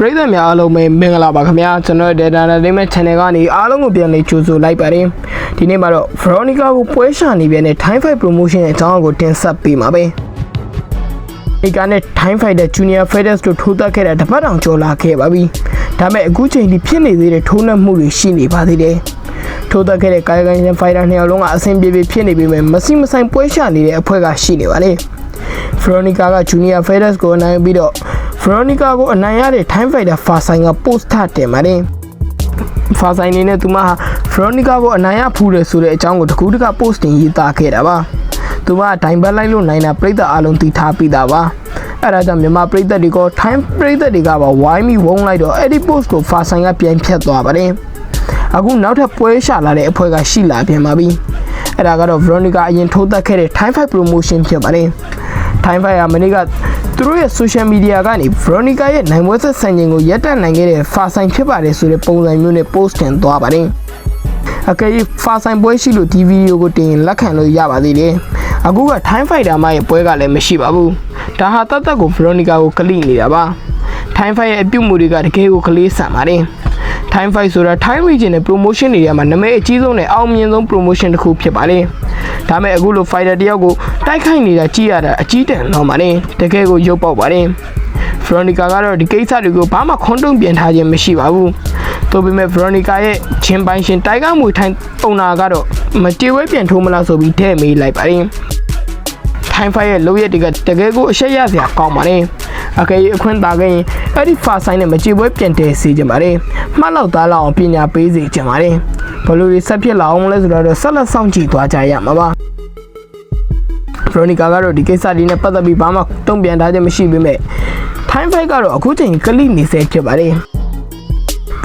ပရိသတ်များအားလုံးပဲမင်္ဂလာပါခင်ဗျာကျွန်တော် Data Entertainment Channel ကနေအားလုံးကိုပြန်လေးကြိုဆိုလိုက်ပါတယ်ဒီနေ့မှာတော့ Veronica ကိုပွဲရှာနေပြန်တဲ့ Time Fight Promotion ရဲ့အကြောင်းအကိုတင်ဆက်ပေးမှာပဲဒီကနေ့ Time Fighter Junior Fighters တို့ထိုးတက်ခဲ့တဲ့တပတ်တောင်ကျော်လာခဲ့ပါပြီဒါပေမဲ့အခုချိန်ထိဖြစ်နေသေးတဲ့ထိုးနှက်မှုတွေရှိနေပါသေးတယ်ထိုးတက်ခဲ့တဲ့ကာယကံရှင် Fighter နှစ်ယောက်လုံးကအဆင်ပြေပြေဖြစ်နေပေမဲ့မစီမဆိုင်ပွဲရှာနေတဲ့အဖွဲ့ကရှိနေပါလေ Veronica က Junior Fighters ကိုအနိုင်ပြီးတော့ Veronica ကိုအနိုင်ရတဲ့ Time Fighter ဖာဆိုင်က post ထတင်ပါတယ်။ဖာဆိုင်နေနဲ့သူမဟာ Veronica ကိုအနိုင်ရဖူးတယ်ဆိုတဲ့အကြောင်းကိုတကူးတက post တင်ရေးသားခဲ့တာပါ။သူမကဒိုင်ဘက်လိုက်လို့နိုင်တာပြည်သက်အားလုံးသိထားပြီးသားပါ။အဲဒါကြောင့်မြန်မာပြည်သက်တွေက Time ပြည်သက်တွေကပါဝိုင်းပြီးဝုန်းလိုက်တော့အဲ့ဒီ post ကိုဖာဆိုင်ကပြန်ဖြတ်သွားပါတယ်။အခုနောက်ထပ်ပွဲရှာလာတဲ့အဖွဲ့ကရှိလာပြန်ပါပြီ။အဲ့ဒါကတော့ Veronica အရင်ထိုးသက်ခဲ့တဲ့ Time Fight Promotion ဖြစ်ပါတယ်။ Time Fight ကမနေ့က သူတို့ရဲ့ social media ကနေ Veronica ရဲ့နိုင်ပွဲဆက်ဆန်ခြင်းကိုရပ်တန့်နိုင်ခဲ့တဲ့ဖာဆိုင်ဖြစ်ပါတယ်ဆိုတဲ့ပုံစံမျိုးနဲ့ post တင်သွားပါတယ်။အကယ်၍ဖာဆိုင်ပွဲရှိလို့ဒီဗီဒီယိုကိုတင်ရင်လက်ခံလို့ရပါသေးတယ်။အခုက Time Fighter မရဲ့ပွဲကလည်းမရှိပါဘူး။ဒါဟာတတ်တတ်ကို Veronica ကိုကလိနေတာပါ။ Time Fight ရဲ့အပြုတ်မှုတွေကတကယ်ကိုကလေးဆန်ပါတယ်။ Time Fight ဆိုတာ Time Region နဲ့ promotion တွေထဲမှာနာမည်အကြီးဆုံးနဲ့အောင်မြင်ဆုံး promotion တစ်ခုဖြစ်ပါတယ်။ဒါမဲ့အခုလို fighter တယောက်ကိုတိုက်ခိုက်နေတာကြည့်ရတာအကြီးတန်းတော့ပါတယ်။တကယ်ကိုရုပ်ပေါက်ပါတယ်။ Veronica ကတော့ဒီကိစ္စတွေကိုဘာမှခွန်းတုံ့ပြန်ထားခြင်းမရှိပါဘူး။သို့ပေမဲ့ Veronica ရဲ့ချင်းပိုင်ရှင်တိုင်ဂါမွေထိုင်ပုံနာကတော့မကြေဝဲပြန်ထိုးမလားဆိုပြီးထဲ့မေးလိုက်ပါတယ်။ Time Fight ရဲ့လုပ်ရက်တွေကတကယ်ကိုအရှက်ရစရာကောင်းပါတယ်။အကယ်၍အခွင့်သာခဲ့ရင်အဲ့ဒီဖာဆိုင်နဲ့မကြေပွဲပြန်တည်စေချင်ပါတယ်။မှတ်လောက်သားလောက်အောင်ပညာပေးစေချင်ပါတယ်။ဘလို့ဒီဆက်ဖြစ်လာအောင်မလဲဆိုတော့ဆက်လက်ဆောင်ကြည့်သွားကြရမှာပါ။ Veronica ကတော့ဒီကိစ္စဒီနဲ့ပတ်သက်ပြီးဘာမှတုံ့ပြန်ထားခြင်းမရှိပေမဲ့ Time Fight ကတော့အခုချိန်ကလိနေစေဖြစ်ပါတယ်။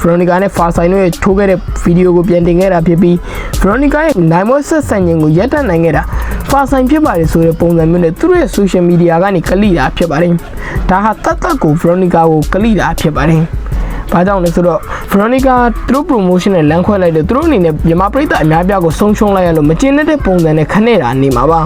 Veronica နဲ့ Far Side တို့ရဲ့ထိုးခဲ့တဲ့ဗီဒီယိုကိုပြန်တင်ခဲ့တာဖြစ်ပြီး Veronica ရဲ့နိုင်မွေးဆက်ဆံခြင်းကိုရပ်တန့်နိုင်ခဲ့တာ Far Side ဖြစ်ပါတယ်ဆိုတဲ့ပုံစံမျိုးနဲ့သူတို့ရဲ့ social media ကနေကလိတာဖြစ်ပါတယ်။ဒါဟာတတ်တတ်ကို Veronica ကိုကလိတာဖြစ်ပါတယ်။ဘာကြောင့်လဲဆိုတော့ Veronica သူတို့ promotion နဲ့လမ်းခွဲလိုက်တယ်သူတို့အနေနဲ့မြန်မာပြည်သားအများပြားကိုဆုံးရှုံးလိုက်ရလို့မကျင်တဲ့ပုံစံနဲ့ခနဲ့တာနေမှာပါ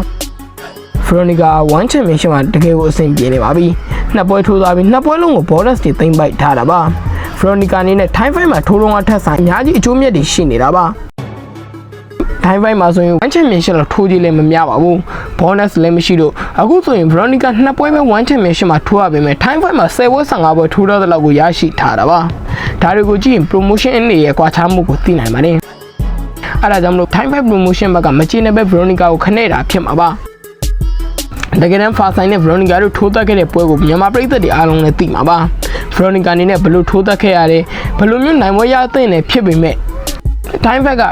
။ Veronica 1 championship မှာတကယ်ကိုအဆင်ပြေနေပါပြီ။နှစ်ပွဲထိုးသွားပြီးနှစ်ပွဲလုံးကို bonus တွေသိမ့်ပိုက်ထားတာပါ။ Veronica အနေနဲ့ time fight မှာထိုးလုံးအထက်ဆိုင်အများကြီးအကျိုးမြတ်တွေရှိနေတာပါ။ time fight မှာဆိုရင်1 championship လောက်ထိုးကြည့်လည်းမများပါဘူး။ bonus လည်းမရှိတော့အခုဆိုရင် Veronica နှစ်ပွဲပဲ1 championship မှာထိုးရပေမဲ့ time fight မှာ10ပွဲ15ပွဲထိုးတော့တဲ့လောက်ကိုရရှိထားတာပါ။ဒါတွေကိုကြည့်ရင် promotion အနေရဲ့ကွာခြားမှုကိုသိနိုင်ပါတယ်။အဲ့ဒါကြောင့်မလို့ time fight promotion ဘက်ကမချေနဲ့ပဲ Veronica ကိုခနဲ့တာဖြစ်မှာပါ။ တကယ်တမ်းဖာဆိုင်နဲ့ Veronica တို့ထိုးတက်ခဲ့တဲ့ပွဲကိုမြန်မာပြည်သက်တွေအားလုံးလည်းသိမှာပါ Veronica အနေနဲ့ဘယ်လို့ထိုးတက်ခဲ့ရတယ်ဘယ်လိုမျိုးနိုင်ပွဲရသင့်တယ်ဖြစ်ပေမဲ့ time fight က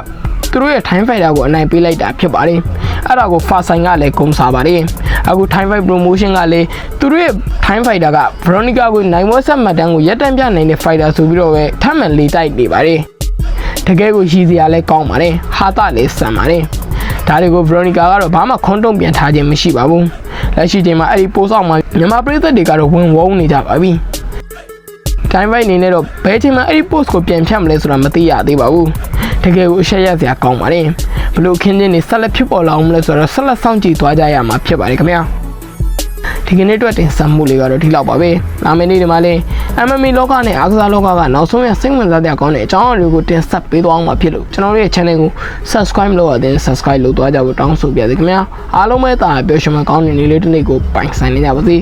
သူတို့ရဲ့ time fighter ကိုအနိုင်ပေးလိုက်တာဖြစ်ပါတယ်အဲ့ဒါကိုဖာဆိုင်ကလည်းဂုံစားပါတယ်အခု time fight promotion ကလည်းသူတို့ရဲ့ time fighter က Veronica ကိုနိုင်ပွဲဆက်မှတ်တမ်းကိုရက်တန့်ပြနိုင်တဲ့ fighter ဆိုပြီးတော့ပဲထပ်မံလေးတိုက်နေပါတယ်တကယ်ကိုရည်စရာလည်းကောင်းပါတယ်ဟာတာလည်းဆန်ပါတယ် ဒါတွေကို Veronica ကတော့ဘာမှခွန်းတုံ့ပြန်ထားခြင်းမရှိပါဘူးလက်ရှိချိန်မှာအဲ့ဒီပိုးဆောင်မှာမြန်မာပြည်သက်တွေကတော့ဝင်ဝုန်းနေကြပါပြီ time fight အနေနဲ့တော့ဘယ်ချိန်မှအဲ့ဒီ post ကိုပြန်ဖြတ်မလဲဆိုတာမသိရသေးပါဘူးတကယ်ကိုအရှက်ရစရာကောင်းပါတယ်ဘလို့ခင်းချင်းနေဆက်လက်ဖြစ်ပေါ်လာအောင်မလဲဆိုတော့ဆက်လက်စောင့်ကြည့်သွားကြရမှာဖြစ်ပါတယ်ခင်ဗျာဒီကနေ့အတွက်တင်ဆက်မှုလေးကတော့ဒီလောက်ပါပဲလာမယ့်နေ့ဒီမှာလည်း MMA လောကနဲ့အားကစားလောကကနောက်ဆုံးရစိတ်ဝင်စားတဲ့အကောင်းတဲ့အကြောင်းအရာတွေကိုတင်ဆက်ပေးသွားအောင်မှာဖြစ်လို့ကျွန်တော်တို့ရဲ့ channel ကို subscribe လုပ်ရတဲ့ subscribe လုပ်သွားကြဖို့တောင်းဆိုပါရစေခင်ဗျာအားလုံးပဲတာပျော်ရွှင်မှကောင်းတဲ့နေ့လေးတစ်နေ့ကိုပိုင်ဆိုင်နေကြပါစေ